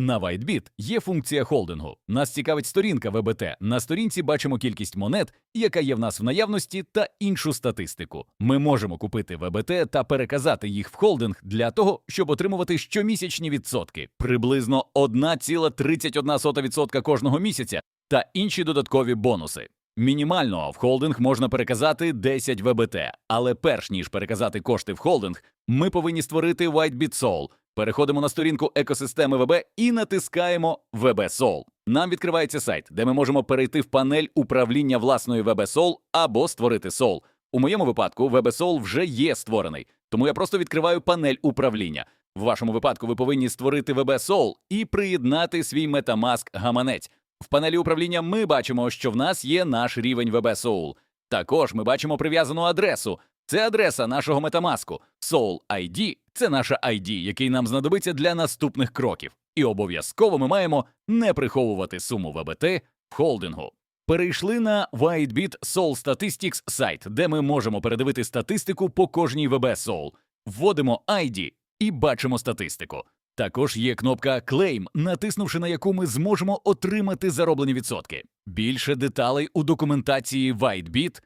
На WhiteBit є функція холдингу. Нас цікавить сторінка ВБТ. На сторінці бачимо кількість монет, яка є в нас в наявності, та іншу статистику. Ми можемо купити ВБТ та переказати їх в холдинг для того, щоб отримувати щомісячні відсотки, приблизно 1,31% кожного місяця, та інші додаткові бонуси. Мінімально в холдинг можна переказати 10 ВБТ, але перш ніж переказати кошти в холдинг, ми повинні створити WhiteBit Soul. Переходимо на сторінку екосистеми ВБ і натискаємо Soul. Нам відкривається сайт, де ми можемо перейти в панель управління VB Soul або створити Soul. У моєму випадку Soul вже є створений, тому я просто відкриваю панель управління. В вашому випадку ви повинні створити Soul і приєднати свій MetaMask гаманець. В панелі управління ми бачимо, що в нас є наш рівень Soul. Також ми бачимо прив'язану адресу. Це адреса нашого метамаску. Soul ID – це наша ID, який нам знадобиться для наступних кроків. І обов'язково ми маємо не приховувати суму ВБТ в холдингу. Перейшли на WhiteBit Soul Statistics сайт, де ми можемо передивити статистику по кожній ВБ Soul. Вводимо ID і бачимо статистику. Також є кнопка Claim, натиснувши на яку ми зможемо отримати зароблені відсотки. Більше деталей у документації WhiteBit